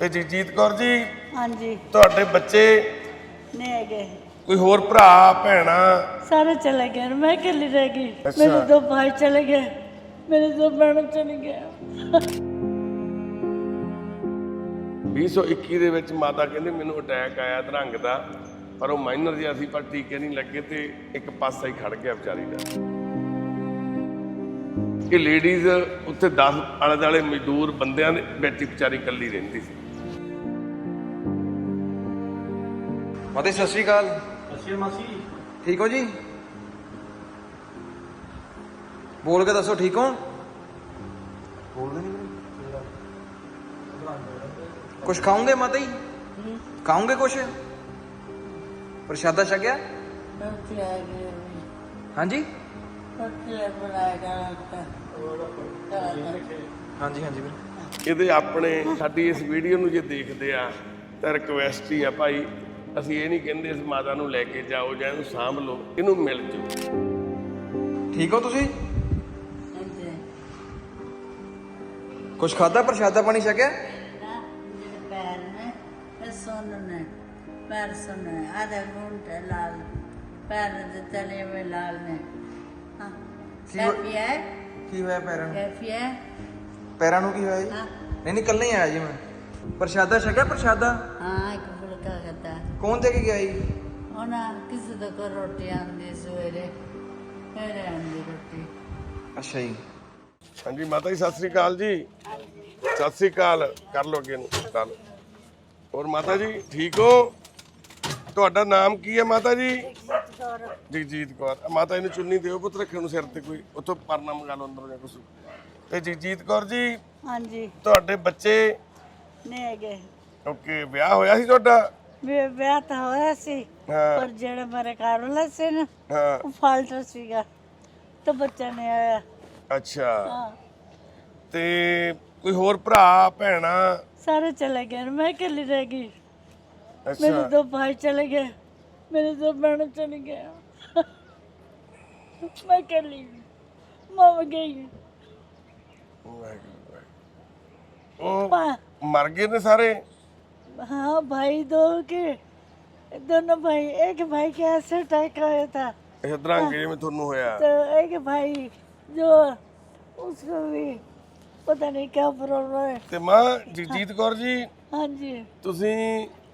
ਤੇ ਜਗਜੀਤ ਕੌਰ ਜੀ ਹਾਂਜੀ। ਤੁਹਾਡੇ ਬੱਚੇ ਨਹੀਂ ਹੈਗੇ। ਕੋਈ ਹੋਰ ਭਰਾ ਭੈਣਾ? ਸਾਰੇ ਚਲੇ ਗਏ ਮੈਂ ਇਕੱਲੀ ਰਹਿ ਗਈ। ਅੱਛਾ। ਮੇਰੇ ਦੋ ਭਾਈ ਚਲੇ ਗਏ ਮੇਰੇ ਦੋ ਭੈਣ ਚਲੇ ਗਏ। 2021 ਦੇ ਵਿੱਚ ਮਾਤਾ ਕਹਿੰਦੇ ਮੈਨੂੰ ਅਟੈਕ ਆਇਆ ਧਰੰਗ ਦਾ ਪਰ ਉਹ ਮਾਈਨਰ ਜਿਹਾ ਸੀ ਪਰ ਟੀਕੇ ਨਹੀਂ ਲੱਗੇ ਤੇ ਇੱਕ ਪਾਸਾ ਹੀ ਖੜ ਗਿਆ ਵਿਚਾਰੀ ਦਾ। ਇਹ ਲੇਡੀਜ਼ ਉੱਥੇ 10 ਆਲੇ ਦੁਆਲੇ ਮਜ਼ਦੂਰ ਬੰਦਿਆਂ ਦੇ ਵਿੱਚ ਹੀ ਵਿਚਾਰੀ ਇਕੱਲੀ ਰਹਿੰਦੀ ਸੀ। ਮਾਤਾ ਜੀ ਸਤਿ ਸ਼੍ਰੀ ਅਕਾਲ। ਅਸੀਂ ਮਾਸੀ। ਠੀਕ ਹੋ ਜੀ? ਬੋਲ ਕੇ ਦੱਸੋ ਠੀਕ ਹੋ? ਬੋਲਦੇ ਨਹੀਂ ਕੁਝ ਖਾਓਗੇ ਮਾਤਾ ਜੀ? ਖਾਓਗੇ ਕੁਝ ਪ੍ਰਸ਼ਾਦਾ ਛਕਿਆ? ਰੋਟੀ ਆ ਗਈ ਹਾਂਜੀ? ਰੋਟੀ ਹਾਂਜੀ ਹਾਂਜੀ ਵੀਰ। ਇਹਦੇ ਆਪਣੇ ਸਾਡੀ ਇਸ ਵੀਡੀਓ ਨੂੰ ਜੇ ਦੇਖਦੇ ਆ ਤਾਂ ਰਿਕਵੈਸਟ ਹੀ ਆ ਭਾਈ ਅਸੀਂ ਇਹ ਨਹੀਂ ਕਹਿੰਦੇ ਇਸ ਮਾਤਾ ਨੂੰ ਲੈ ਕੇ ਜਾਓ ਜਾਂ ਇਹਨੂੰ ਸਾਂਭ ਲਓ ਇਹਨੂੰ ਮਿਲ ਜਾਓ। ਠੀਕ ਹੋ ਤੁਸੀਂ? ਕੁਝ ਖਾਦਾ ਪ੍ਰਸ਼ਾਦਾ ਪਾਣੀ ਛਕਿਆ? ਪੈਰ ਨੇ ਪੈਰ ਨੇ ਆਧਾ ਘੰਟੇ ਲਾਲ ਪੈਰ ਦੇ ਤਲੇ ਵਿੱਚ ਲਾਲ ਨੇ। ਹਾਂ ਕੀ ਹੋਇਆ? ਪੈਰਾਂ ਨੂੰ? ਕੈਫੀ ਹੈ ਪੈਰਾਂ ਨੂੰ ਕੀ ਹੋਇਆ ਜੀ? ਨਹੀਂ ਨਹੀਂ ਕੱਲੇ ਹੀ ਆਇਆ ਜੀ ਮੈਂ। ਪ੍ਰਸ਼ਾਦਾ ਛਕਿਆ ਪ੍ਰਸ਼ਾਦਾ? ਹਾਂ ਕੌਣ ਦੇ ਕੇ ਗਿਆ ਜੀ? ਉਹਨਾਂ ਕਿਸੇ ਦਾ ਘਰ ਰੋਟੀ ਆਂਦੀ ਸਵੇਰੇ ਮੇਰੇ ਆਂਦੀ ਰੋਟੀ। ਅੱਛਾ ਜੀ। ਹਾਂਜੀ ਮਾਤਾ ਜੀ ਸਤਿ ਸ੍ਰੀ ਅਕਾਲ ਜੀ। ਸਤਿ ਸ੍ਰੀ ਅਕਾਲ। ਕਰ ਲੋ ਅੱਗੇ ਨੂੰ ਗੱਲ ਹੋਰ ਮਾਤਾ ਜੀ ਠੀਕ ਹੋ? ਤੁਹਾਡਾ ਨਾਮ ਕੀ ਹੈ ਮਾਤਾ ਜੀ? ਜਗਜੀਤ ਕੌਰ। ਮਾਤਾ ਜੀ ਨੂੰ ਚੁੰਨੀ ਦਿਓ ਪੁੱਤ ਰੱਖਣ ਨੂੰ ਸਿਰ ਤੇ ਕੋਈ ਉੱਥੋਂ ਪਰਨਾ ਮੰਗਾ ਲਓ ਅੰਦਰੋਂ ਜਾਂ ਕੁਛ। ਤੇ ਜਗਜੀਤ ਕੌਰ ਜੀ ਹਾਂਜੀ। ਤੁਹਾਡੇ ਬੱਚੇ ਨਹੀਂ ਹੈਗੇ। ਓਕੇ ਵਿਆਹ ਹੋਇਆ ਸੀ ਤੁਹਾਡਾ? ਵੀ ਵਿਆਹ ਤਾਂ ਹੋਇਆ ਸੀ ਹਾਂ। ਪਰ ਜਿਹੜੇ ਮੇਰੇ ਘਰ ਵਾਲਾ ਸੀ ਨਾ ਹਾਂ। ਉਹ ਫਾਲਟ ਸੀਗਾ ਤਾਂ ਬੱਚਾ ਨਹੀਂ ਆਇਆ। ਅੱਛਾ। ਹਾਂ। ਤੇ ਕੋਈ ਹੋਰ ਭਰਾ ਭੈਣਾ? ਸਾਰੇ ਚਲੇ ਗਏ ਮੈਂ ਇਕੱਲੀ ਰਹਿ ਗਈ। ਮੇਰੇ ਅੱਛਾ ਦੋ ਭਾਈ ਚਲੇ ਗਏ ਮੇਰੇ ਦੋ ਭੈਣ ਚਲੇ ਗਏ ਮੈਂ ਇਕੱਲੀ ਮਰ ਗਈ ਵਾਹਿਗੁਰੂ, ਵਾਹਿਗੁਰੂ। ਉਹ ਪਾ- ਮਰ ਗਏ ਨੇ ਸਾਰੇ? हाँ भाई दो के दोनों भाई एक भाई के ऐसे अटैक आया था ਇਹ ਦਰੰਗੇ ਜਿਵੇਂ ਤੁਹਾਨੂੰ ਹੋਇਆ तो एक भाई जो उसको भी पता नहीं क्या प्रॉब्लम है ਤੇ ਮਾਂ ਜਗਜੀਤ ਕੌਰ ਜੀ हाँ जी ਤੁਸੀਂ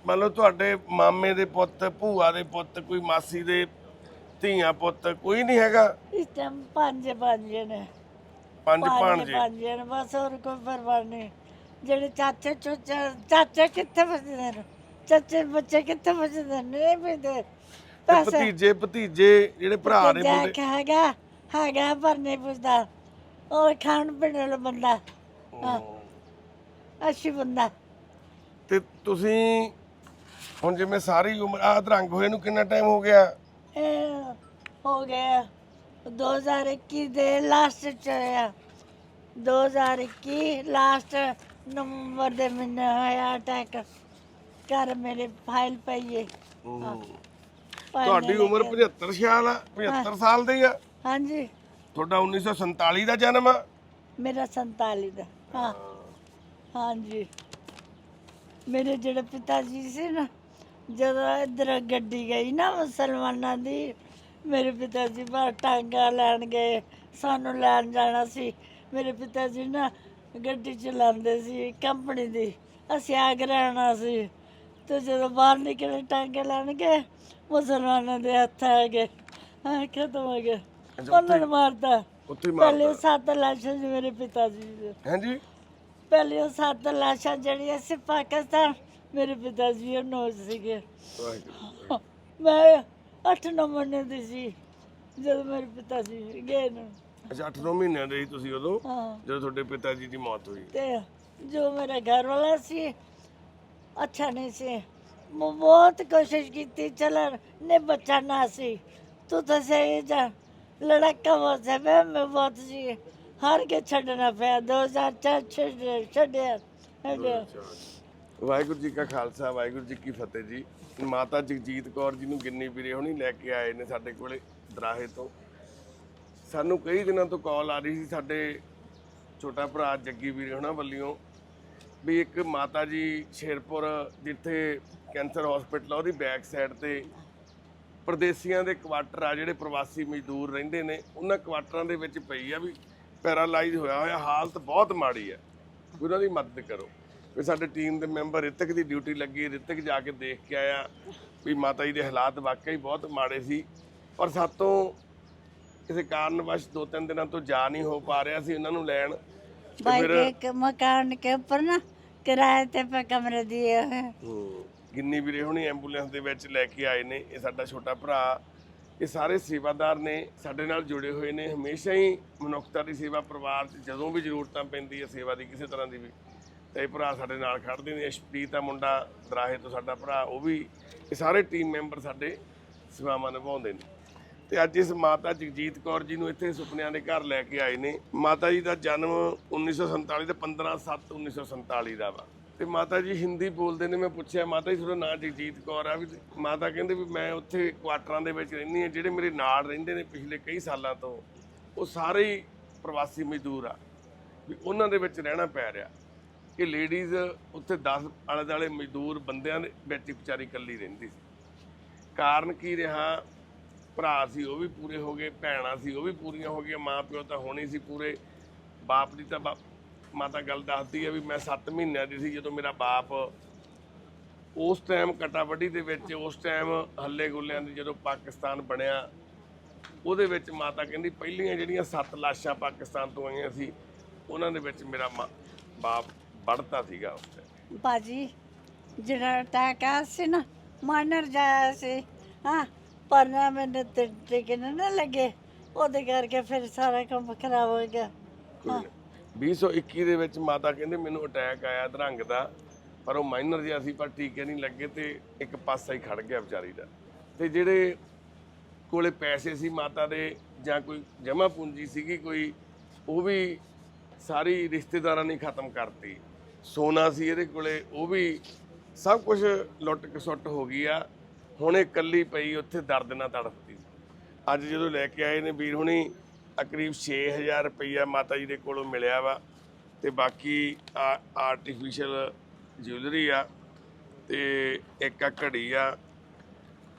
ਮੰਨ ਲਓ ਤੁਹਾਡੇ ਮਾਮੇ ਦੇ ਪੁੱਤ ਭੂਆ ਦੇ ਪੁੱਤ ਕੋਈ ਮਾਸੀ ਦੇ ਧੀਆਂ ਪੁੱਤ ਕੋਈ ਨਹੀਂ ਹੈਗਾ इस टाइम पांच पांच ने ਪੰਜ पांच ਭਾਣਜੇ पांच ने बस और कोई परवाह नहीं ਜਿਹੜੇ ਚਾਚੇ ਚੋਚਾ ਚਾਚੇ ਕਿੱਥੇ ਬਚਦੇ ਨੇ? ਚਾਚੇ ਬੱਚੇ ਕਿੱਥੇ ਬਚਦੇ ਨੇ? ਨਹੀਂ ਬਚਦੇ ਤੇ ਪੈਸੇ ਭਤੀਜੇ ਭਤੀਜੇ ਜਿਹੜੇ ਭਰਾ ਨੇ ਜਾ ਮੁੰਡੇ ਕੇ ਹੈਗਾ ਹੈਗਾ ਪਰ ਨਹੀਂ ਪੁੱਛਦਾ। ਉਹ ਖਾਣ ਪੀਣ ਵਾਲਾ ਬੰਦਾ। ਹਾਂ। ਅੱਛੀ ਬੰਦਾ। ਤੇ ਤੁਸੀਂ ਹੁਣ ਜਿਵੇਂ ਸਾਰੀ ਉਮਰ ਆਹ ਦਰੰਗ ਹੋਏ ਨੂੰ ਕਿੰਨਾ ਟਾਈਮ ਹੋ ਗਿਆ? ਇਹ ਹੋ ਗਿਆ 2021 ਦੇ ਲਾਸਟ ਚ ਹੋਇਆ। 2021 ਲਾਸਟ ਨਵੰਬਰ ਦੇ ਮਹੀਨੇ ਹੋਇਆ ਅਟੈਕ ਘਰ ਮੇਰੇ ਫਾਈਲ ਪਈ ਤੁਹਾਡੀ ਉਮਰ ਕੇ- 75 ਸਾਲ ਆ 75 ਸਾਲ ਦੀ ਆ। ਹਾਂਜੀ। ਤੁਹਾਡਾ 1947 ਦਾ ਜਨਮ ਆ। ਮੇਰਾ 47 ਦਾ ਹਾਂ। ਹਾਂਜੀ। ਮੇਰੇ ਜਿਹੜੇ ਪਿਤਾ ਜੀ ਸੀ ਨਾ ਜਦੋਂ ਇੱਧਰ ਗੱਡੀ ਗਈ ਨਾ ਮੁਸਲਮਾਨਾਂ ਦੀ ਮੇਰੇ ਪਿਤਾ ਜੀ ਬਾਹਰ ਟਾਂਗਾ ਲੈਣ ਗਏ ਸਾਨੂੰ ਲੈਣ ਜਾਣਾ ਸੀ। ਮੇਰੇ ਪਿਤਾ ਜੀ ਨਾ ਗੱਡੀ ਚਲਾਉਂਦੇ ਸੀ ਕੰਪਨੀ ਦੀ। ਅਸੀਂ ਆਉਣਾ ਸੀ। ਤੇ ਜਦੋਂ ਬਾਹਰ ਨਿਕਲੇ ਟਾਂਗੇ ਲੈਣ ਗਏ ਮੁਸਲਮਾਨਾਂ ਦੇ ਹੱਥ ਆ ਗਏ। ਹਾਂ ਖਤਮ ਹੋ ਗਿਆ। ਉਹਨਾਂ ਨੇ ਮਾਰਤਾ। ਉੱਥੇ ਹੀ ਪਹਿਲੇ ਸੱਤ ਲਾਸ਼ਾਂ ਜੀ ਮੇਰੇ ਪਿਤਾ ਜੀ ਦੇ। ਹਾਂਜੀ? ਪਹਿਲੇ ਉਹ ਸੱਤ ਲਾਸ਼ਾਂ ਜਿਹੜੀਆਂ ਸੀ ਪਾਕਿਸਤਾਨ ਮੇਰੇ ਪਿਤਾ ਜੀ ਉਹ ਨੌ ਸੀਗੇ। ਮੈਂ 8-9 ਮਹੀਨੇ ਦੀ ਸੀ ਜਦੋਂ ਮੇਰੇ ਪਿਤਾ ਜੀ ਗਏ ਨੇ। ਅੱਛਾ 8-9 ਮਹੀਨਿਆਂ ਦੇ ਸੀ ਤੁਸੀਂ ਉਦੋਂ ਹਾਂ। ਜਦੋਂ ਤੁਹਾਡੇ ਪਿਤਾ ਜੀ ਦੀ ਮੌਤ ਹੋਈ। ਤੇ ਜੋ ਮੇਰਾ ਘਰ ਵਾਲਾ ਸੀ ਅੱਛਾ ਨਹੀਂ ਸੀ। ਮੈਂ ਬਹੁਤ ਕੋਸ਼ਿਸ਼ ਕੀਤੀ ਚਲਣ ਨੇ ਬੱਚਾ ਨਾ ਸੀ। ਤੂੰ ਤਾਂ ਸਹੀ ਜਾ ਲੜਕਾ ਬਹੁਤ ਸੀ ਮੈਂ ਮੈਂ ਬਹੁਤ ਸੀ। ਹਾਰ ਕੇ ਛੱਡਣਾ ਪਿਆ 2004 ਛੱਡਿਆ ਛੱਡਿਆ ਛੱਡਿਆ। ਵਾਹਿਗੁਰੂ ਜੀ ਕਾ ਖਾਲਸਾ ਵਾਹਿਗੁਰੂ ਜੀ ਕੀ ਫਤਿਹ ਜੀ। ਮਾਤਾ ਜਗਜੀਤ ਕੌਰ ਜੀ ਨੂੰ ਗਿੰਨੀ ਵੀਰੇ ਹੁਣੀ ਲੈ ਕੇ ਆਏ ਨੇ ਸਾਡੇ ਕੋਲੇ ਦਰਾਹੇ ਤੋਂ। ਸਾਨੂੰ ਕਈ ਦਿਨਾਂ ਤੋਂ ਕਾਲ ਆ ਰਹੀ ਸੀ ਸਾਡੇ ਛੋਟਾ ਭਰਾ ਜੱਗੀ ਵੀਰ ਹੁਣਾਂ ਵੱਲੋਂ, ਵੀ ਇੱਕ ਮਾਤਾ ਜੀ ਸ਼ੇਰਪੁਰ ਜਿੱਥੇ ਕੈਂਸਰ ਹਸਪੀਟਲ ਆ, ਉਹਦੀ ਬੈਕ ਸਾਈਡ ਤੇ ਪਰਦੇਸੀਆਂ ਦੇ ਕੁਆਟਰ ਆ ਜਿਹੜੇ ਪ੍ਰਵਾਸੀ ਮਜ਼ਦੂਰ ਰਹਿੰਦੇ ਨੇ, ਉਹਨਾਂ ਕੁਆਟਰਾਂ ਦੇ ਵਿੱਚ ਪਈ ਆ ਵੀ ਪੈਰਾਲਾਈਜ਼ ਹੋਇਆ ਹੋਇਆ, ਹਾਲਤ ਬਹੁਤ ਮਾੜੀ ਆ। ਵੀ ਉਹਨਾਂ ਦੀ ਮਦਦ ਕਰੋ। ਵੀ ਸਾਡੇ ਟੀਮ ਦੇ ਮੈਂਬਰ ਰਿਤਕ ਦੀ ਡਿਊਟੀ ਲੱਗੀ ਰਿਤਕ ਜਾ ਕੇ ਦੇਖ ਕੇ ਆਇਆ ਵੀ ਮਾਤਾ ਜੀ ਦੇ ਹਾਲਾਤ ਵਾਕਈ ਬਹੁਤ ਮਾੜੇ ਸੀ। ਪਰ ਸਾਤੋਂ ਕਿਸੇ ਕਾਰਨਵਸ਼ ਦੋ ਤਿੰਨ ਦਿਨਾਂ ਤੋਂ ਜਾ ਨਹੀਂ ਹੋ ਪਾ ਰਿਹਾ ਸੀ ਉਹਨਾਂ ਨੂੰ ਲੈਣ ਤੇ भाई ਫਿਰ के एक मकान के ऊपर ना किराए पे पे कमरे दिए हुए हैं ਹੂੰ। ਗਿੰਨੀ ਵੀਰੇ ਹੁਣੀ ਐਂਬੂਲੈਂਸ ਦੇ ਵਿੱਚ ਲੈ ਕੇ ਆਏ ਨੇ ਇਹ ਸਾਡਾ ਛੋਟਾ ਭਰਾ ਇਹ ਸਾਰੇ ਸੇਵਾਦਾਰ ਨੇ ਸਾਡੇ ਨਾਲ ਜੁੜੇ ਹੋਏ ਨੇ ਹਮੇਸ਼ਾ ਹੀ ਮਨੁੱਖਤਾ ਦੀ ਸੇਵਾ ਪਰਿਵਾਰ 'ਚ ਜਦੋਂ ਵੀ ਜ਼ਰੂਰਤਾਂ ਪੈਂਦੀ ਹੈ ਸੇਵਾ ਦੀ ਕਿਸੇ ਤਰ੍ਹਾਂ ਦੀ ਵੀ ਤੇ ਇਹ ਭਰਾ ਸਾਡੇ ਨਾਲ ਖੜਦੇ ਨੇ ਅਸ਼ਪ੍ਰੀਤ ਆ ਮੁੰਡਾ ਦਰਾਹੇ ਤੋਂ ਸਾਡਾ ਭਰਾ ਉਹ ਵੀ ਇਹ ਸਾਰੇ ਟੀਮ ਮੈਂਬਰ ਸਾਡੇ ਸੇਵਾਵਾਂ ਨਿਭਾਉਂਦੇ ਨੇ ਤੇ ਅੱਜ ਇਸ ਮਾਤਾ ਜਗਜੀਤ ਕੌਰ ਜੀ ਨੂੰ ਇੱਥੇ ਸੁਪਨਿਆਂ ਦੇ ਘਰ ਲੈ ਕੇ ਆਏ ਨੇ। ਮਾਤਾ ਜੀ ਦਾ ਜਨਮ 1947 ਤੇ 15 7 1947 ਦਾ ਵਾ। ਤੇ ਮਾਤਾ ਜੀ ਹਿੰਦੀ ਬੋਲਦੇ ਨੇ, ਮੈਂ ਪੁੱਛਿਆ, ਮਾਤਾ ਜੀ, ਤੁਹਾਡਾ ਨਾਂ ਜਗਜੀਤ ਕੌਰ ਆ ਵੀ ਮਾਤਾ ਕਹਿੰਦੇ ਵੀ ਮੈਂ ਉੱਥੇ ਕੁਆਟਰਾਂ ਦੇ ਵਿੱਚ ਰਹਿੰਦੀ ਹਾਂ, ਜਿਹੜੇ ਮੇਰੇ ਨਾਲ ਰਹਿੰਦੇ ਨੇ ਪਿਛਲੇ ਕਈ ਸਾਲਾਂ ਤੋਂ, ਉਹ ਸਾਰੇ ਹੀ ਪ੍ਰਵਾਸੀ ਮਜ਼ਦੂਰ ਆ। ਵੀ ਉਹਨਾਂ ਦੇ ਵਿੱਚ ਰਹਿਣਾ ਪੈ ਰਿਹਾ। ਇਹ ਲੇਡੀਜ਼ ਉੱਥੇ 10 ਆਲੇ ਦੁਆਲੇ ਮਜ਼ਦੂਰ ਬੰਦਿਆਂ ਦੇ ਵਿੱਚ ਵਿਚਾਰੀ ਇਕੱਲੀ ਰਹਿੰਦੀ ਸੀ। ਕਾਰਨ ਕੀ ਰਿਹਾ? ਭਰਾ ਸੀ, ਉਹ ਵੀ ਪੂਰੇ ਹੋ ਗਏ, ਭੈਣਾਂ ਸੀ, ਉਹ ਵੀ ਪੂਰੀਆਂ ਹੋ ਗਈਆਂ, ਮਾਂ ਪਿਓ ਤਾਂ ਹੋਣੇ ਸੀ ਪੂਰੇ। ਬਾਪ ਦੀ ਤਾਂ ਮਾਤਾ ਗੱਲ ਦੱਸਦੀ ਹੈ ਵੀ ਮੈਂ 7 ਮਹੀਨਿਆਂ ਦੀ ਸੀ ਜਦੋਂ ਮੇਰਾ ਬਾਪ ਉਸ ਟਾਈਮ ਕਟਾਵੱਡੀ ਦੇ ਵਿੱਚ, ਉਸ ਟਾਈਮ ਹੱਲੇ ਗੁੱਲਿਆਂ ਦੀ ਜਦੋਂ ਪਾਕਿਸਤਾਨ ਬਣਿਆ, ਉਹਦੇ ਵਿੱਚ ਮਾਤਾ ਕਹਿੰਦੀ ਪਹਿਲੀਆਂ ਜਿਹੜੀਆਂ 7 ਲਾਸ਼ਾਂ ਪਾਕਿਸਤਾਨ ਤੋਂ ਆਈਆਂ ਸੀ, ਉਹਨਾਂ ਦੇ ਵਿੱਚ ਮੇਰਾ ਮਾਂ- ਬਾਪ ਵੜਤਾ ਸੀਗਾ ਉਸ ਟਾਈਮ ਬਾਜੀ ਜਿਹੜਾ ਅਟੈਕ ਸੀ ਨਾ, ਮਾਨਰ ਜਾਇਆ ਸੀ, ਹਾਂ ਪਰ ਨਾ ਮੈਨੂੰ ਤੇ ਟਿਕਣ ਨਾ ਲੱਗੇ। ਉਹਦੇ ਕਰਕੇ ਫਿਰ ਸਾਰਾ ਕੰਮ ਖਰਾਬ ਹੋ ਗਿਆ। ਹਾਂ। 2021 ਦੇ ਵਿੱਚ ਮਾਤਾ ਕਹਿੰਦੇ ਮੈਨੂੰ ਅਟੈਕ ਆਇਆ ਧਰੰਗ ਦਾ ਪਰ ਉਹ ਮਾਈਨਰ ਜਿਹਾ ਸੀ ਪਰ ਟੀਕੇ ਨਹੀਂ ਲੱਗੇ ਤੇ ਇੱਕ ਪਾਸਾ ਹੀ ਖੜ ਗਿਆ ਵਿਚਾਰੀ ਦਾ। ਤੇ ਜਿਹੜੇ ਕੋਲੇ ਪੈਸੇ ਸੀ ਮਾਤਾ ਦੇ ਜਾਂ ਕੋਈ ਜਮਾ ਪੂੰਜੀ ਸੀਗੀ ਕੋਈ ਉਹ ਵੀ ਸਾਰੀ ਰਿਸ਼ਤੇਦਾਰਾਂ ਨੇ ਖਤਮ ਕਰਤੀ। ਸੋਨਾ ਸੀ ਇਹਦੇ ਕੋਲੇ ਉਹ ਵੀ ਸਭ ਕੁਝ ਲੁੱਟ ਕਸੁੱਟ ਹੋ ਗਈ ਆ। ਹੁਣ ਇਕੱਲੀ ਪਈ ਉੱਥੇ ਦਰਦ ਨਾਲ ਤੜਫਦੀ ਅੱਜ ਜਦੋਂ ਲੈ ਕੇ ਆਏ ਨੇ ਵੀਰ ਹੁਣੀ ਆ ਕਰੀਬ 6000 ਰੁਪਈਆ ਮਾਤਾ ਜੀ ਦੇ ਕੋਲੋਂ ਮਿਲਿਆ ਵਾ ਤੇ ਬਾਕੀ ਆਰਟੀਫੀਸ਼ੀਅਲ ਜਿਊਲਰੀ ਆ ਤੇ ਇੱਕ ਆ ਘੜੀ ਆ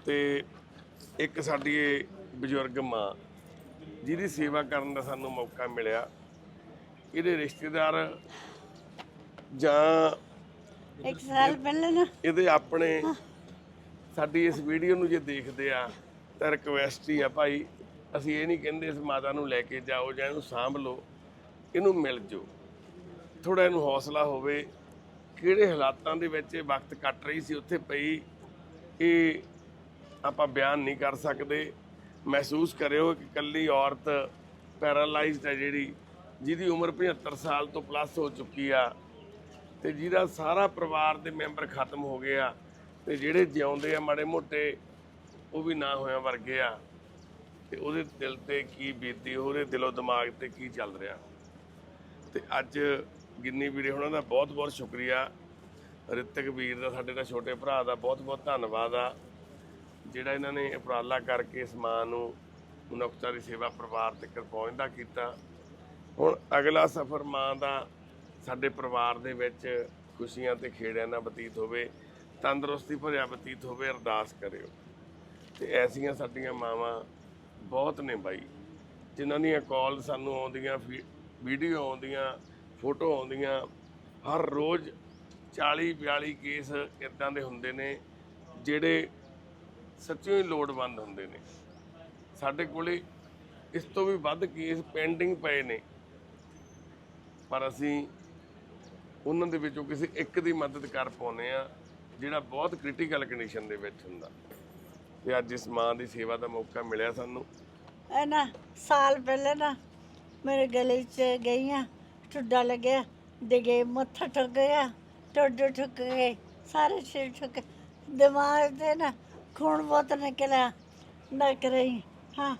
ਤੇ ਇੱਕ ਸਾਡੀ ਬਜ਼ੁਰਗ ਮਾਂ ਜਿਹਦੀ ਸੇਵਾ ਕਰਨ ਦਾ ਸਾਨੂੰ ਮੌਕਾ ਮਿਲਿਆ। ਇਹਦੇ ਰਿਸ਼ਤੇਦਾਰ ਜਾਂ ਇੱਕ ਸਾਲ ਪਹਿਲਾਂ ਨਾ ਇਹਦੇ ਆਪਣੇ ਸਾਡੀ ਇਸ ਵੀਡੀਓ ਨੂੰ ਜੇ ਦੇਖਦੇ ਆ, ਤਾਂ ਰਿਕਵੈਸਟ ਹੀ ਆ ਭਾਈ, ਅਸੀਂ ਇਹ ਨਹੀਂ ਕਹਿੰਦੇ ਇਸ ਮਾਤਾ ਨੂੰ ਲੈ ਕੇ ਜਾਓ ਜਾਂ ਇਹਨੂੰ ਸਾਂਭ ਲਓ, ਇਹਨੂੰ ਮਿਲ ਜਾਓ। ਥੋੜਾ ਇਹਨੂੰ ਹੌਸਲਾ ਹੋਵੇ, ਕਿਹੜੇ ਹਾਲਾਤਾਂ ਦੇ ਵਿੱਚ ਇਹ ਵਕਤ ਕੱਟ ਰਹੀ ਸੀ ਉੱਥੇ ਪਈ, ਇਹ ਆਪਾਂ ਬਿਆਨ ਨਹੀਂ ਕਰ ਸਕਦੇ। ਮਹਿਸੂਸ ਕਰਿਓ ਕਿ ਇਕੱਲੀ ਔਰਤ ਪੈਰਾਲਾਈਜ਼ਡ ਹੈ ਜਿਹੜੀ, ਜਿਹਦੀ ਉਮਰ 75 ਸਾਲ ਤੋਂ ਪਲੱਸ ਹੋ ਚੁੱਕੀ ਆ, ਤੇ ਜਿਹਦਾ ਸਾਰਾ ਪਰਿਵਾਰ ਦੇ ਮੈਂਬਰ ਖਤਮ ਹੋ ਗਏ ਆ। ਤੇ ਜਿਹੜੇ ਜਿਉਂਦੇ ਆ ਮਾੜੇ ਮੋਟੇ, ਉਹ ਵੀ ਨਾ ਹੋਇਆ ਵਰਗੇ ਆ। ਤੇ ਉਹਦੇ ਦਿਲ ਤੇ ਕੀ ਬੀਤੀ, ਉਹਦੇ ਦਿਲੋਂ ਦਿਮਾਗ ਤੇ ਕੀ ਚੱਲ ਰਿਹਾ। ਤੇ ਅੱਜ ਗਿੰਨੀ ਵੀਰੇ ਉਹਨਾਂ ਦਾ ਬਹੁਤ ਬਹੁਤ ਸ਼ੁਕਰੀਆ। ਰਿਤਕ ਵੀਰ ਦਾ, ਸਾਡੇ ਦਾ ਛੋਟੇ ਭਰਾ ਦਾ ਬਹੁਤ ਬਹੁਤ ਧੰਨਵਾਦ ਆ। ਜਿਹੜਾ ਇਹਨਾਂ ਨੇ ਉਪਰਾਲਾ ਕਰਕੇ ਇਸ ਮਾਂ ਨੂੰ ਮਨੁੱਖਤਾ ਦੀ ਸੇਵਾ ਪਰਿਵਾਰ ਤੱਕ ਪਹੁੰਚਦਾ ਕੀਤਾ। ਹੁਣ ਅਗਲਾ ਸਫ਼ਰ ਮਾਂ ਦਾ ਸਾਡੇ ਪਰਿਵਾਰ ਦੇ ਵਿੱਚ ਖੁਸ਼ੀਆਂ ਤੇ ਖੇੜਿਆਂ ਨਾਲ ਬਤੀਤ ਹੋਵੇ। ਤੰਦਰੁਸਤੀ ਭਰਿਆ ਬਤੀਤ ਹੋਵੇ, ਅਰਦਾਸ ਕਰਿਓ। ਤੇ ਐਸੀਆਂ ਸਾਡੀਆਂ ਮਾਵਾਂ ਬਹੁਤ ਨੇ ਬਾਈ, ਜਿਨ੍ਹਾਂ ਦੀਆਂ ਕਾਲ ਸਾਨੂੰ ਆਉਂਦੀਆਂ ਵੀ- ਵੀਡੀਓ ਆਉਂਦੀਆਂ, ਫੋਟੋ ਆਉਂਦੀਆਂ। ਹਰ ਰੋਜ਼ 40 42 ਕੇਸ ਇਦਾਂ ਦੇ ਹੁੰਦੇ ਨੇ, ਜਿਹੜੇ ਸੱਚਿਓ ਹੀ ਲੋੜਵੰਦ ਹੁੰਦੇ ਨੇ। ਸਾਡੇ ਕੋਲੇ ਇਸ ਤੋਂ ਵੀ ਵੱਧ ਕੇਸ ਪੈਂਡਿੰਗ ਪਏ ਨੇ। ਪਰ ਅਸੀਂ ਉਹਨਾਂ ਦੇ ਵਿੱਚੋਂ ਕਿਸੇ ਇੱਕ ਦੀ ਮਦਦ ਕਰ ਪਾਉਂਦੇ ਆ ਜਿਹੜਾ ਬਹੁਤ ਕ੍ਰਿਟੀਕਲ ਕੰਡੀਸ਼ਨ ਦੇ ਵਿੱਚ ਹੁੰਦਾ। ਤੇ ਅੱਜ ਇਸ ਮਾਂ ਦੀ ਸੇਵਾ ਦਾ ਮੌਕਾ ਮਿਲਿਆ ਸਾਨੂੰ। ਇਹ ਨਾ ਸਾਲ ਪਹਿਲਾਂ ਨਾ ਮੇਰੇ ਗਲੇ 'ਚ ਗਈਆਂ ਠੁੱਡਾ ਲੱਗਿਆ ਡਿਗੇ ਮੱਥਾ ਠੁੱਕ ਗਿਆ ਟੁੱਡ ਠੁੱਕ ਗਏ ਸਾਰੇ ਸਿਰ ਠੁੱਕ ਦਿਮਾਗ ਤੇ ਨਾ ਖੂਨ ਬਹੁਤ ਨਿਕਲਿਆ। ਨਕ ਰਹੀ ਹਾਂ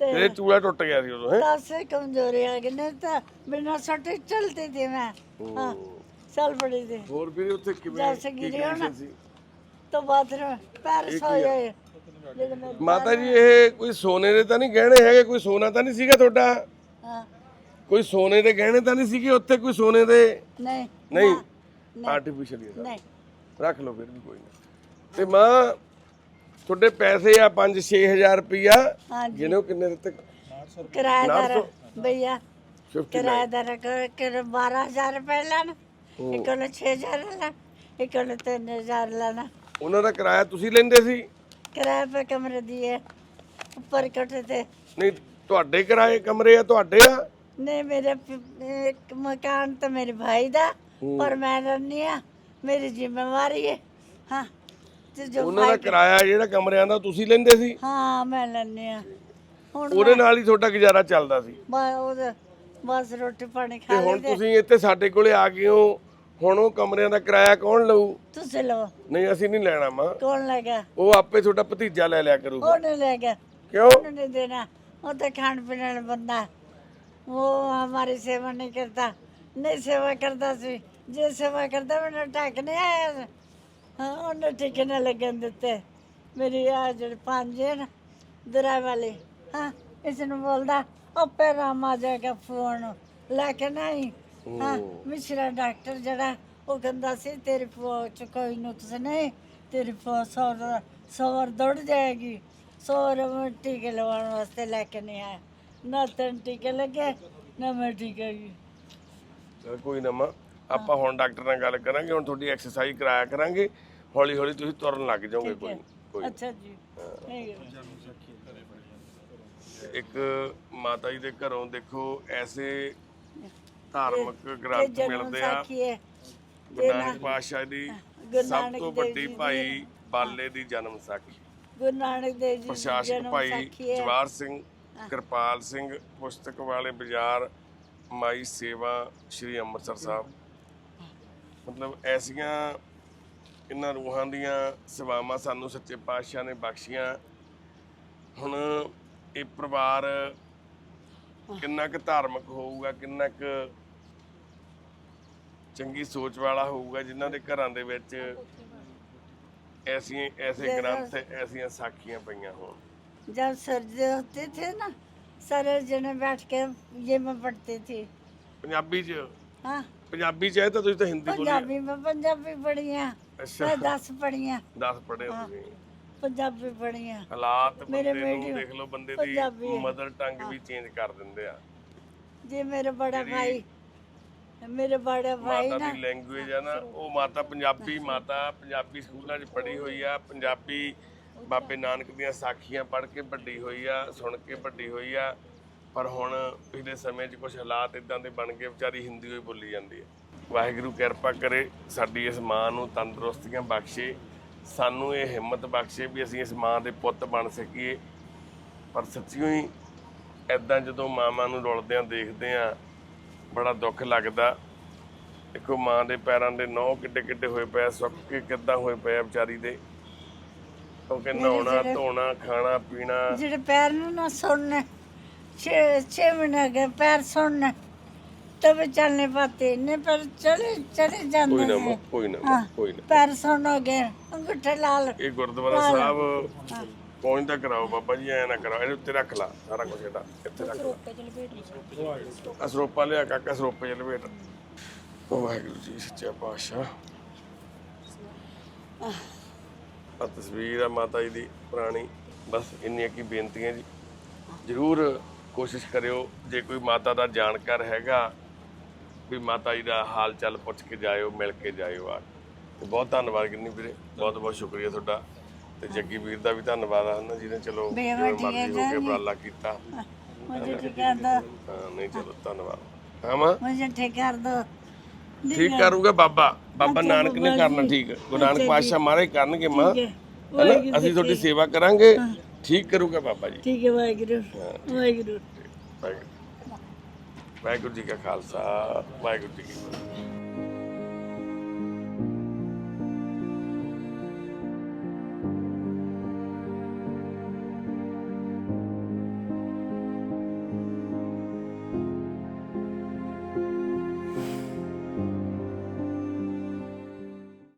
ਤੇ ਇਹ ਚੂੜਾ ਟੁੱਟ ਗਿਆ ਸੀ ਉਦੋਂ ਹੈ? ਤਾਸੇ ਕਮਜ਼ੋਰੀ ਆ ਗਈ ਨਹੀਂ ਤਾਂ ਬਿਨਾਂ ਸੱਟੇ ਚਲਦੀ ਥੀ ਮੈਂ। ਹਾਂ ਚੱਲ ਬੜੇ ਦੇ। ਹੋਰ ਵੀਰੇ ਉੱਥੇ ਕਿਵੇਂ ਜਦ ਕੀ ਸੀ? ਤੋਂ ਬਾਥਰੂਮ ਪੈਰ ਸੋ ਮਾਤਾ ਜੀ ਇਹ ਕੋਈ ਸੋਨੇ ਦੇ ਤਾਂ ਨਹੀਂ ਗਹਿਣੇ ਹੈਗੇ? ਕੋਈ ਸੋਨਾ ਤਾਂ ਨਹੀਂ ਸੀਗਾ ਤੁਹਾਡਾ? ਹਾਂ। ਕੋਈ ਸੋਨੇ ਦੇ ਗਹਿਣੇ ਤਾਂ ਨਹੀਂ ਸੀਗੇ ਉੱਥੇ? ਕੋਈ ਸੋਨੇ ਦੇ? ਨਹੀਂ। ਨਹੀਂ? ਆਰਟੀਫੀਸ਼ੀਅਲ ਹੀ ਨਹੀਂ। ਰੱਖ ਲਓ ਫਿਰ ਵੀ ਕੋਈ ਨਾ। ਤੇ ਮਾਂ ਤੁਹਾਡੇ ਪੈਸੇ ਆ 5-6000 ਰੁਪਇਆ ਜਿਹਨੇ ਉਹ ਕਿੰਨੇ ਦਿੱਤੇ? ਕਿਰਾਏਦਾਰ ਭਈਆ ਕਿਰਾਏਦਾਰ ਕਰ 12000 ਰੁਪਏ ਲੈਣ। ਇੱਕ ਕੋਲ 6000 ਲੈਣਾ ਇੱਕ ਕੋਲ 3000 ਲੈਣਾ। ਉਹਨਾਂ ਦਾ ਕਿਰਾਇਆ ਤੁਸੀਂ ਲੈਂਦੇ ਸੀ? ਕਿਰਾਏ ਪੇ ਕਮਰੇ ਦੀਏ ਉੱਪਰ ਕੋਠੇ ਤੇ। ਨਹੀਂ ਤੁਹਾਡੇ ਕਿਰਾਏ ਕਮਰੇ ਆ ਤੁਹਾਡੇ ਆ? ਨਹੀਂ ਮੇਰੇ ਪ- ਇੱਕ ਮਕਾਨ ਤਾਂ ਮੇਰੇ ਭਾਈ ਦਾ ਪਰ ਮੈਂ ਰਹਿੰਦੀ ਆ ਮੇਰੀ ਜ਼ਿੰਮੇਵਾਰੀ ਹੈ। ਹਾਂ ਤੇ ਜੋ ਉਹਨਾਂ ਦਾ ਕਿਰਾਇਆ ਜਿਹੜਾ ਕਮਰਿਆਂ ਦਾ ਤੁਸੀਂ ਲੈਂਦੇ ਸੀ? ਹਾਂ ਮੈਂ ਲੈਂਦੀ ਆ ਹੁਣ ਉਹਦੇ ਨਾਲ ਹੀ ਤੁਹਾਡਾ ਗੁਜ਼ਾਰਾ ਚੱਲਦਾ ਸੀ। ਬਸ ਉਹਦੇ ਬਸ ਰੋਟੀ ਪਾਣੀ ਤੇ ਖਾ ਹੁਣ ਲਈਦੇ। ਤੁਸੀਂ ਇੱਥੇ ਸਾਡੇ ਕੋਲੇ ਆ ਗਏ ਹੋ ਹੁਣ ਉਹ ਕਮਰਿਆਂ ਦਾ ਕਿਰਾਇਆ ਕੌਣ ਲਊ? ਤੁਸੀਂ ਲਓ ਨਹੀਂ ਅਸੀਂ ਨਹੀਂ ਲੈਣਾ ਮਾਂ। ਕੌਣ ਲੈ ਗਿਆ? ਉਹ ਆਪੇ ਤੁਹਾਡਾ ਭਤੀਜਾ ਲੈ ਲਿਆ ਕਰੂਗਾ। ਉਹਨੇ ਲੈ ਗਿਆ। ਕਿਉਂ? ਉਹਨੇ ਨਹੀਂ ਦੇਣਾ। ਉਹ ਤਾਂ ਖਾਣ ਪੀਣ ਵਾਲਾ ਬੰਦਾ। ਹੈ। ਉਹ ਹਮਾਰੀ ਸੇਵਾ ਨਹੀਂ ਕਰਤਾ ਨਹੀਂ ਸੇਵਾ ਕਰਦਾ ਸੀ। ਜੇ ਸੇਵਾ ਕਰਦਾ ਮੈਨੂੰ ਟੱਕ ਨਹੀਂ ਆਇਆ ਸੀ। ਹਾਂ ਉਹਨੇ ਟਿਕੇ ਨਾ ਲੱਗਣ ਦਿੱਤੇ। ਮੇਰੀ ਆ ਜਿਹੜੇ ਪੰਜ ਹੈ ਨਾ ਦਰਾ ਵਾਲੇ ਹਾਂ ਇਸ ਨੂੰ ਬੋਲਦਾ ਆਪੇ ਰਾਮ ਆ ਜਾਏਗਾ ਫੋਨ। ਲੈ ਕੇ ਨਹੀਂ। ਹਾਂ ਮਿਸ਼ਰਾ ਡਾਕਟਰ ਜਿਹੜਾ ਉਹ ਕਹਿੰਦਾ ਸੀ ਤੇਰੀ ਫੋ ਚ ਕੋਈ ਨੁਕਸ ਨਹੀਂ ਤੇਰੀ ਫੋ ਸੌਰ ਸੌਰ ਦੌੜ ਜਾਏਗੀ। ਸੌਰ ਟੀਕੇ ਲਵਾਉਣ ਵਾਸਤੇ ਲੈ ਕੇ ਨਹੀਂ ਆਇਆ। ਨਾ ਤੈਨੂੰ ਟੀਕੇ ਲੱਗੇ ਨਾ ਮੈਂ ਟੀਕੇ ਗਈ ਚਲ ਕੋਈ ਨਾ ਮਾਂ ਆਪਾਂ ਹੁਣ ਡਾਕਟਰ ਨਾਲ ਗੱਲ ਕਰਾਂਗੇ ਹੁਣ ਤੁਹਾਡੀ ਐਕਸਰਸਾਈਜ਼ ਕਰਾਇਆ ਕਰਾਂਗੇ ਹੌਲੀ ਹੌਲੀ ਤੁਸੀਂ ਤੁਰਨ ਲੱਗ ਜਾਓਗੇ ਕੋਈ ਕੋਈ ਅੱਛਾ ਜੀ ਇੱਕ ਮਾਤਾ ਜੀ ਦੇ ਘਰੋਂ ਦੇਖੋ ਐਸੇ ਧਾਰਮਿਕ ਗ੍ਰੰਥ ਮਿਲਦੇ ਆ। ਗੁਰੂ ਨਾਨਕ ਪਾਤਸ਼ਾਹ ਦੀ ਸਭ ਤੋਂ ਵੱਡੀ ਭਾਈ ਬਾਲੇ ਦੀ ਜਨਮ ਸਾਖੀ। ਗੁਰੂ ਨਾਨਕ ਦੇਵ ਜੀ ਦੀ ਪ੍ਰਸ਼ਾਸਕ ਜਨਮ ਭਾਈ ਜਵਾਰ ਸਿੰਘ ਕਿਰਪਾਲ ਸਿੰਘ ਪੁਸਤਕ ਵਾਲੇ ਬਾਜ਼ਾਰ ਮਾਈ ਸੇਵਾ ਸ੍ਰੀ ਅੰਮ੍ਰਿਤਸਰ ਸਾਹਿਬ। ਮਤਲਬ ਐਸੀਆਂ ਇਹਨਾਂ ਰੂਹਾਂ ਦੀਆਂ ਸੇਵਾਵਾਂ ਸਾਨੂੰ ਸੱਚੇ ਪਾਤਸ਼ਾਹ ਨੇ ਬਖਸ਼ੀਆਂ। ਹੁਣ ਇਹ ਪਰਿਵਾਰ ਕਿੰਨਾ ਕੁ ਧਾਰਮਿਕ ਹੋਊਗਾ ਕਿੰਨਾ ਕੁ ਚੰਗੀ ਸੋਚ ਵਾਲਾ ਹੋਊਗਾ ਜਿਨ੍ਹਾਂ ਦੇ ਘਰਾਂ ਦੇ ਵਿੱਚ ਐਸੀ ਐਸੇ ਗ੍ਰੰਥ ਐਸੀਆਂ ਸਾਖੀਆਂ ਪਈਆਂ ਹੋਣ। ਜਦ ਸਰਜੇ ਹੁੰਦੇ ਥੇ ਨਾ ਸਰ ਜਣੇ ਬੈਠ ਕੇ ਇਹ ਮੈਂ ਪੜ੍ਹਤੇ ਥੇ। ਪੰਜਾਬੀ ਚ? ਹਾਂ। ਪੰਜਾਬੀ ਚ ਹੈ ਤਾਂ ਤੁਸੀਂ ਤਾਂ ਹਿੰਦੀ ਬੋਲੀ ਪੰਜਾਬੀ ਮੈਂ ਪੰਜਾਬੀ ਪੜੀਆਂ ਮੈਂ 10 ਪੜੀਆਂ 10 ਪੜੇ ਤੁਸੀਂ। ਪੰਜਾਬੀ ਪੜੀਆਂ ਹਾਲਾਤ ਬੰਦੇ ਨੂੰ ਦੇਖ ਲਓ ਬੰਦੇ ਦੀ ਮਦਰ ਟੰਗ ਵੀ ਚੇਂਜ ਕਰ ਦਿੰਦੇ ਆ। ਜੇ ਮੇਰੇ ਬੜਾ ਭਾਈ ਮੇਰੇ ਬੜਾ ਭਾਈ ਮਾਤਾ ਦੀ ਲੈਂਗੁਏਜ ਆ ਨਾ ਉਹ ਮਾਤਾ ਪੰਜਾਬੀ ਮਾਤਾ ਪੰਜਾਬੀ ਸਕੂਲਾਂ 'ਚ ਪੜ੍ਹੀ ਹੋਈ ਆ ਪੰਜਾਬੀ ਬਾਬੇ ਨਾਨਕ ਦੀਆਂ ਸਾਖੀਆਂ ਪੜ੍ਹ ਕੇ ਵੱਡੀ ਹੋਈ ਆ ਸੁਣ ਕੇ ਵੱਡੀ ਹੋਈ ਆ ਪਰ ਹੁਣ ਪਿਛਲੇ ਸਮੇਂ 'ਚ ਕੁਝ ਹਾਲਾਤ ਇਦਾਂ ਦੇ ਬਣ ਗਏ ਵਿਚਾਰੀ ਹਿੰਦੀ ਹੋਈ ਬੋਲੀ ਜਾਂਦੀ ਹੈ ਵਾਹਿਗੁਰੂ ਕਿਰਪਾ ਕਰੇ ਸਾਡੀ ਇਸ ਮਾਂ ਨੂੰ ਤੰਦਰੁਸਤੀਆਂ ਬਖਸ਼ੇ ਸਾਨੂੰ ਇਹ ਹਿੰਮਤ ਬਖਸ਼ੇ ਵੀ ਅਸੀਂ ਇਸ ਮਾਂ ਦੇ ਪੁੱਤ ਬਣ ਸਕੀਏ। ਪਰ ਸੱਚੀਓ ਹੀ ਐਦਾਂ ਜਦੋਂ ਮਾਵਾਂ ਨੂੰ ਰੁਲਦਿਆਂ ਦੇਖਦੇ ਆਂ ਬੜਾ ਦੁੱਖ ਲੱਗਦਾ। ਦੇਖੋ ਮਾਂ ਦੇ ਪੈਰਾਂ ਦੇ ਨੌ ਕਿੱਡੇ ਕਿੱਡੇ ਹੋਏ ਪਏ ਸੁੱਕ ਕੇ ਕਿੱਦਾਂ ਹੋਏ ਪਏ ਵਿਚਾਰੀ ਦੇ। ਕਿਉਂਕਿ ਨਹਾਉਣਾ ਧੋਣਾ ਖਾਣਾ ਪੀਣਾ। ਜਿਹੜੇ ਪੈਰ ਨੂੰ ਨਾ ਸੁਣਨ 6 6 ਮਹੀਨੇ ਗਏ ਪੈਰ ਸੁਣਨ ਤਬ ਚੱਲਨੇ ਪਾਤੇ ਨੇ ਪਰ ਚਲੇ ਚਲੇ ਜਾਂਦੇ ਕੋਈ ਨਾ ਕੋਈ ਨਾ ਕੋਈ ਨਾ। ਪੈਰ ਸੁਣੋ ਅੰਗੂਠੇ ਲਾਲ ਇਹ ਗੁਰਦੁਆਰਾ ਸਾਹਿਬ ਪਹੁੰਚਦਾ ਕਰਾਓ ਬਾਬਾ ਜੀ ਐ ਨਾ ਕਰਾਓ। ਇਹਦੇ ਉੱਤੇ ਰੱਖ ਲਾ ਸਾਰਾ ਕੁਝ ਇਹਦਾ ਇੱਥੇ ਰੱਖ ਲਾ। ਅਸਰੋਪਾ ਲਿਆ। ਕਾਕਾ ਸਰੋਪੇ ਚ ਲਪੇਟ। ਵਾਹਿਗੁਰੂ ਜੀ ਸੱਚਾ ਪਾਤਸ਼ਾਹ। ਆ ਤਸਵੀਰ ਆ ਮਾਤਾ ਜੀ ਦੀ ਪੁਰਾਣੀ। ਬਸ ਇੰਨੀਆਂ ਕੀ ਬੇਨਤੀਆਂ ਜੀ। ਜ਼ਰੂਰ ਕੋਸ਼ਿਸ਼ ਕਰਿਓ ਜੇ ਕੋਈ ਮਾਤਾ ਦਾ ਜਾਣਕਾਰ ਹੈਗਾ ਵੀ ਮਾਤਾ ਜੀ ਦਾ ਹਾਲ ਚਾਲ ਪੁੱਛ ਕੇ ਜਾਇਓ ਮਿਲ ਕੇ ਜਾਇਓ ਆ ਬਹੁਤ ਧੰਨਵਾਦ ਕਿੰਨੀ ਵੀਰੇ। ਬਹੁਤ ਬਹੁਤ ਸ਼ੁਕਰੀਆ ਤੁਹਾਡਾ। ਤੇ ਜੱਗੀ ਵੀਰ ਦਾ ਵੀ ਧੰਨਵਾਦ ਆ ਨਾ ਜਿਹਨੇ ਚਲੋ ਜਿਵੇਂ ਮਰਜ਼ੀ ਹੋ ਕੇ ਉਪਰਾਲਾ ਕੀਤਾ मुझे ठीक कर दो ਹਾਂ ਨਹੀਂ ਚਲੋ ਧੰਨਵਾਦ ਹਾਂ ਮਾਂ मुझे ठीक कर दो ਠੀਕ ਕਰੂਗਾ ਬਾਬਾ ਬਾਬਾ ਨਾਨਕ ਨੇ ਕਰਨਾ ਠੀਕ ਗੁਰੂ ਨਾਨਕ ਪਾਤਸ਼ਾਹ ਮਹਾਰਾਜ ਕਰਨਗੇ ਮਾਂ ਹੈਨਾ ਅਸੀਂ ਤੁਹਾਡੀ ਸੇਵਾ ਕਰਾਂਗੇ ਠੀਕ ਕਰੂਗਾ ਬਾਬਾ ਜੀ ठीक है वाहेगुरु वाहेगुरु ਵਾਹਿਗੁਰੂ ਵਾਹਿਗੁਰੂ ਜੀ ਕਾ ਖਾਲਸਾ ਵਾਹਿਗੁਰੂ ਜੀ ਕੀ ਫਤਿਹ